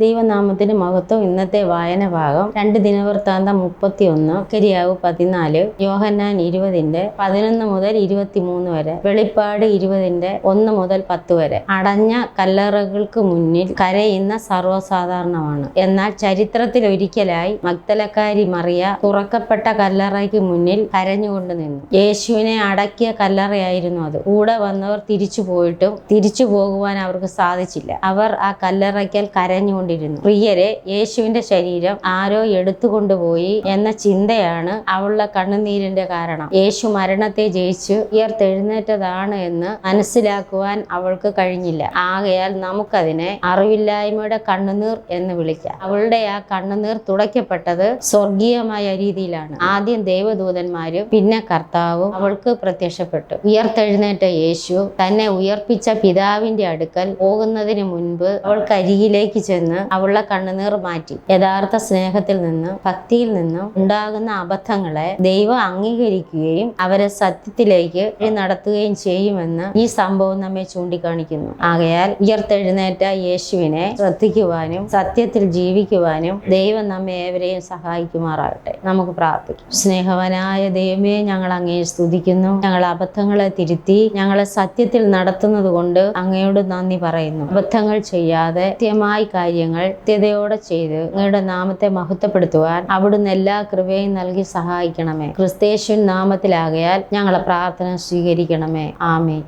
ദൈവനാമത്തിന് മഹത്വം. ഇന്നത്തെ വായന ഭാഗം രണ്ട് ദിനവൃത്താന്തം മുപ്പത്തി ഒന്ന് കരിയാവ് പതിനാല് യോഹന്നാൻ ഇരുപതിന്റെ പതിനൊന്ന് മുതൽ ഇരുപത്തിമൂന്ന് വരെ വെളിപ്പാട് ഇരുപതിന്റെ ഒന്ന് മുതൽ പത്ത് വരെ. അടഞ്ഞ കല്ലറകൾക്ക് മുന്നിൽ കരയുന്ന സർവസാധാരണമാണ്. എന്നാൽ ചരിത്രത്തിൽ ഒരിക്കലായി മക്തലക്കാരി മറിയ തുറക്കപ്പെട്ട കല്ലറയ്ക്ക് മുന്നിൽ കരഞ്ഞുകൊണ്ട് നിന്നു. യേശുവിനെ അടക്കിയ കല്ലറയായിരുന്നു അത്. കൂടെ വന്നവർ തിരിച്ചു പോയിട്ടും തിരിച്ചു പോകുവാൻ അവർക്ക് സാധിച്ചില്ല. അവർ ആ കല്ലറയ്ക്കൽ കരഞ്ഞുകൊണ്ടിരുന്നു പ്രിയരെ യേശുവിന്റെ ശരീരം ആരോ എടുത്തുകൊണ്ടുപോയി എന്ന ചിന്തയാണ് അവളുടെ കണ്ണുനീരിന്റെ കാരണം. യേശു മരണത്തെ ജയിച്ചു ഉയർത്തെഴുന്നേറ്റതാണ് എന്ന് മനസ്സിലാക്കുവാൻ അവൾക്ക് കഴിഞ്ഞില്ല. ആകയാൽ നമുക്കതിനെ അറിവില്ലായ്മയുടെ കണ്ണുനീർ എന്ന് വിളിക്കാം. അവളുടെ ആ കണ്ണുനീർ തുടയ്ക്കപ്പെട്ടത് സ്വർഗീയമായ രീതിയിലാണ്. ആദ്യം ദേവദൂതന്മാരും പിന്നെ കർത്താവും അവൾക്ക് പ്രത്യക്ഷപ്പെട്ടു. ഉയർത്തെഴുന്നേറ്റ യേശു തന്നെ ഉയർപ്പിച്ച പിതാവിന്റെ അടുക്കൽ പോകുന്നതിന് മുൻപ് അവൾക്ക് അരികിലേക്ക് ചെന്ന് അവളുടെ കണ്ണുനീർ മാറ്റി. യഥാർത്ഥ സ്നേഹത്തിൽ നിന്നും ഭക്തിയിൽ നിന്നും ഉണ്ടാകുന്ന അബദ്ധങ്ങളെ ദൈവം അംഗീകരിക്കുകയും അവരെ സത്യത്തിലേക്ക് നടത്തുകയും ചെയ്യുമെന്ന് ഈ സംഭവം നമ്മെ ചൂണ്ടിക്കാണിക്കുന്നു. ആകയാൽ ഉയർത്തെഴുന്നേറ്റ യേശുവിനെ ശ്രദ്ധിക്കുവാനും സത്യത്തിൽ ജീവിക്കുവാനും ദൈവം നമ്മെ ഏവരെയും സഹായിക്കുമാറാകട്ടെ. നമുക്ക് പ്രാർത്ഥിക്കാം. സ്നേഹവനായ ദൈവമേ ഞങ്ങൾ അങ്ങയെ സ്തുതിക്കുന്നു. ഞങ്ങൾ അബദ്ധങ്ങളെ തിരുത്തി ഞങ്ങളെ സത്യത്തിൽ നടത്തുന്നത് കൊണ്ട് അങ്ങയോട് നന്ദി പറയുന്നു. അബദ്ധങ്ങൾ ചെയ്യാതെ കൃത്യമായി കാര്യങ്ങൾ കൃത്യതയോടെ ചെയ്ത് അങ്ങയുടെ നാമത്തെ മഹത്വപ്പെടുത്തുവാൻ അവിടുന്ന് എല്ലാ കൃപയും നൽകി സഹായിക്കണമേ. ക്രിസ്തേഷ്യൻ നാമത്തിലാകയാൽ ഞങ്ങളെ പ്രാർത്ഥന സ്വീകരിക്കണമേ. ആമേ